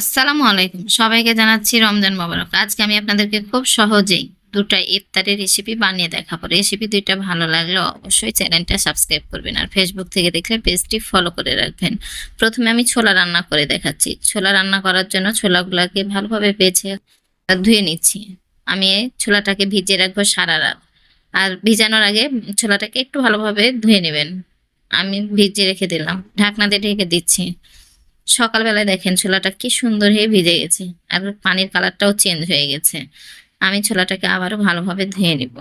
আসসালামু আলাইকুম। সবাইকে জানাচ্ছি রমজান মোবারক। আজকে আমি আপনাদেরকে খুব সহজেই দুটা ইফতারের রেসিপি বানিয়ে দেখাবো। রেসিপি দুইটা ভালো লাগলে অবশ্যই চ্যানেলটা সাবস্ক্রাইব করবেন আর ফেসবুক থেকে দেখলে পেজটি ফলো করে রাখবেন। প্রথমে আমি ছোলা রান্না করে দেখাচ্ছি। ছোলা রান্না করার জন্য ছোলাগুলোকে ভালোভাবে বেছে ধুয়ে নিচ্ছি। আমি ছোলাটাকে ভিজিয়ে রাখব সারা রাত। আর ভিজানোর আগে ছোলাটাকে একটু ভালোভাবে ধুয়ে নেবেন। আমি ভিজিয়ে রেখে দিলাম। ঢাকনা দিয়ে ঢেকে দিচ্ছি। সকালবেলায় দেখেন ছোলাটা কি সুন্দর হয়ে ভিজে গেছে আর পানির কালারটাও চেঞ্জ হয়ে গেছে। আমি ছোলাটাকে আবারও ভালোভাবে ধুয়ে নিব।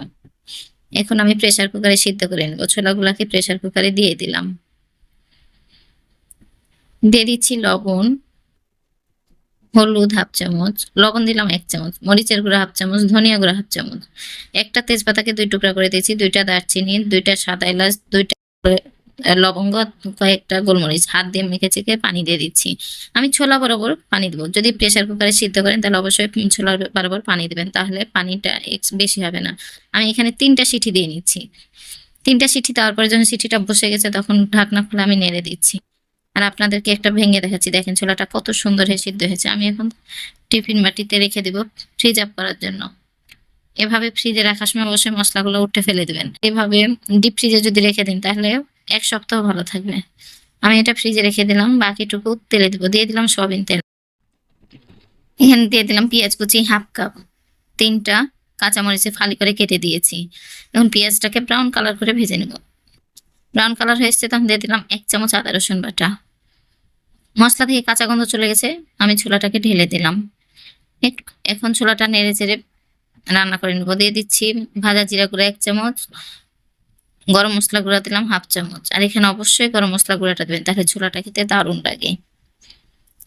এখন আমি প্রেসার কুকারে সিদ্ধ করে নেব। ছোলাগুলাকে প্রেসার কুকারে দিয়ে দিলাম। দিয়ে দিচ্ছি লবণ, হলুদ হাফ চামচ, লবণ দিলাম এক চামচ, মরিচের গুঁড়া হাফ চামচ, ধনিয়া গুঁড়া হাফ চামচ। একটা তেজপাতাকে দুই টুকরা করে দিয়েছি, দুইটা দারচিনি, দুইটা সাদা এলাচ, দুইটা লবঙ্গ কয়েকটা গোলমরিচ, হাত দিয়ে মেখে চেখে পানি দিয়ে দিচ্ছি। আমি ছোলা বরাবর পানি দেবো। যদি প্রেসার কুকারে সিদ্ধ করেন, তাহলে অবশ্যই ছোলা বরাবর পানি দেবেন, তাহলে পানিটা বেশি হবে না। আমি এখানে তিনটা সিটি দিয়ে নিচ্ছি। তিনটা সিটি দেওয়ার পরে যখন সিটিটা বসে গেছে, তখন ঢাকনা খুলে আমি নেড়ে দিচ্ছি। আর আপনাদেরকে একটা ভেঙে দেখাচ্ছি। দেখেন ছোলাটা কত সুন্দর হয়ে সিদ্ধ হয়েছে। আমি এখন টিফিন বাটিতে রেখে দেবো ফ্রিজ আপ করার জন্য। এভাবে ফ্রিজে রাখার সময় অবশ্যই মশলাগুলো উঠে ফেলে দেবেন। এভাবে ডিপ ফ্রিজে যদি রেখে দিন, তাহলে এক সপ্তাহ ভালো থাকবে। আমি এটা ফ্রিজে রেখে দিলাম, বাকিটুকু তেলে দেবো। দিয়ে দিলাম সয়াবিন তেল। এখানে দিয়ে দিলাম পেঁয়াজ কুচি হাফ কাপ। তিনটা কাঁচামরিচে ফালি করে কেটে দিয়েছি। এখন পেঁয়াজটাকে ব্রাউন কালার করে ভেজে নেব। ব্রাউন কালার হয়েছে তখন দিয়ে দিলাম এক চামচ আদা রসুন বাটা। মশলা থেকে কাঁচা গন্ধ চলে গেছে, আমি ছোলাটাকে ঢেলে দিলাম। এখন ছোলাটা নেড়ে চেড়ে রান্না করে নেব। দিয়ে দিচ্ছি ভাজা জিরা গুঁড়া এক চামচ গরম মশলা গুঁড়া দিলাম হাফ চামচ। আর এখানে অবশ্যই গরম মশলা গুঁড়াটা দেবেন। তাহলে ছোলাটা খেতে দারুণ লাগে।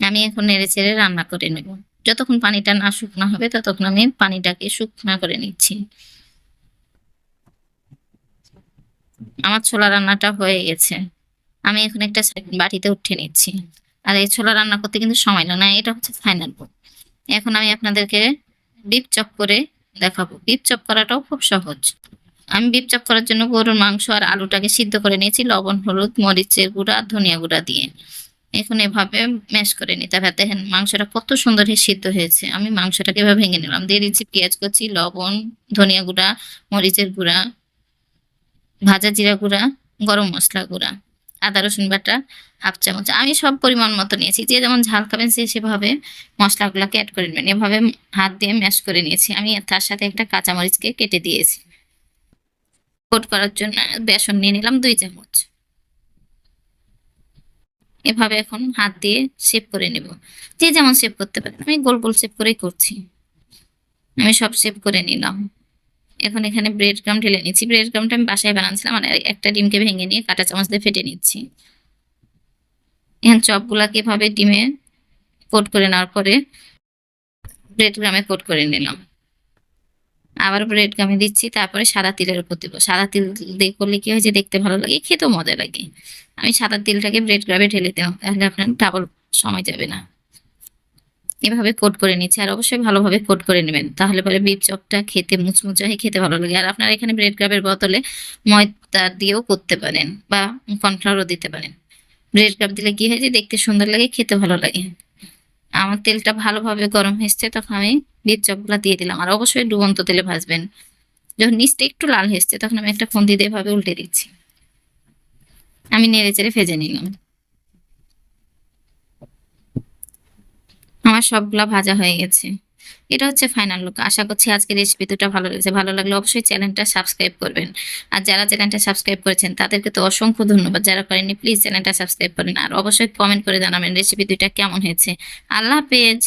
আমি এখন নেড়ে চেড়ে রান্না করে নেব। যতক্ষণ পানিটা না শুকনো হবে, ততক্ষণ আমি পানিটাকে শুকনো করে নিচ্ছি। আমার ছোলা রান্নাটা হয়ে গেছে। আমি এখন একটা বাটিতে উঠে নিচ্ছি। আর এই ছোলা রান্না করতে কিন্তু সময় লাগে না, এটা হচ্ছে ফাইনাল এখন আমি আপনাদেরকে বিপ চপ করে দেখাবো। বিপ চপ করাটাও খুব সহজ। আমি বিপ চপ করার জন্য গরুর মাংস আর আলুটাকে সিদ্ধ করে নিয়েছি, লবণ, হলুদ, মরিচের গুঁড়া, ধনিয়া গুঁড়া দিয়ে। এখন এভাবে ম্যাশ করে নিতে হবে দেখেন, মাংসটা কত সুন্দর সিদ্ধ হয়েছে। আমি মাংসটাকে এভাবে ভেঙে নিলাম। দিয়ে দিচ্ছি পেঁয়াজ কুচি, লবণ, ধনিয়া গুঁড়া, মরিচের গুঁড়া, ভাজা জিরা গুঁড়া, গরম মশলা গুঁড়া, আদা, রসুন বাটা, হাফ চামচ। আমি সব পরিমাণ মতো নিয়েছি। যে যেমন ঝাল খাবেন, সে সেভাবে মশলাগুলোকে অ্যাড করে নেবেন। এভাবে হাত দিয়ে ম্যাশ করে নিয়েছি। আমি তার সাথে একটা কাঁচামরিচকে কেটে দিয়েছি। কোট করার জন্য বেসন নিয়ে নিলাম দুই চামচ। এভাবে এখন হাত দিয়ে শেপ করে নেব। যে যেমন শেপ করতে পারেন, আমি গোল গোল শেপ করেই করছি। আমি সব শেপ করে নিলাম। এখন এখানে ব্রেড ক্রাম ঢেলে নিচ্ছি। ব্রেড ক্রামটা আমি বাসায় বানাচ্ছিলাম মানে একটা ডিমকে ভেঙে নিয়ে কাঁটা চামচ দিয়ে ফেটে নিচ্ছি। এখন চপগুলাকে এভাবে ডিমে কোট করে নেওয়ার পরে ব্রেড ক্রামে কোট করে নিলাম। আবার ব্রেড ক্রামে দিচ্ছি, তারপরে সাদা তিলের উপর দিব। সাদা তিল দিয়ে করলে কি হয় যে দেখতে ভালো লাগে, খেতেও মজা লাগে। আমি সাদা তিলটাকে ব্রেড ক্রামে ঢেলে দিলাম তাহলে আপনার ডাবল সময় যাবে না। এভাবে কোট করে নিচ্ছি, আর অবশ্যই ভালোভাবে কোট করে নেবেন। তাহলে পরে বিপ চপটা খেতে মুচমুচে হয়ে, খেতে ভালো লাগে। আর আপনারা এখানে ব্রেড ক্রাবের বদলে ময়দা দিয়েও করতে পারেন, বা কর্নফ্লাওয়ারও দিতে পারেন। ব্রেড ক্রাব দিলে কি হয় যে দেখতে সুন্দর লাগে, খেতে ভালো লাগে। আমার তেলটা ভালোভাবে গরম হয়েছে, তখন আমি বিপ চপগুলা দিয়ে দিলাম। আর অবশ্যই ডুবন্ত তেলে ভাজবেন। যখন নিচটা একটু লাল হয়েছে তখন আমি একটা ফোন দিয়ে এভাবে উল্টে দিচ্ছি। আমি নেড়ে চেড়ে ভেজে নিলাম। আমার সবগুলা ভাজা হয়ে গেছে। এটা হচ্ছে ফাইনাল লুক আশা করছি আজকের রেসিপি দুটো ভালো লেগেছে। ভালো লাগলে অবশ্যই চ্যানেলটা সাবস্ক্রাইব করবেন। আর যারা চ্যানেলটা সাবস্ক্রাইব করেছেন, তাদেরকে তো অসংখ্য ধন্যবাদ। যারা করেননি প্লিজ চ্যানেলটা সাবস্ক্রাইব করেন। আর অবশ্যই কমেন্ট করে জানাবেন রেসিপি দুইটা কেমন হয়েছে। আল্লাহ হাফেজ।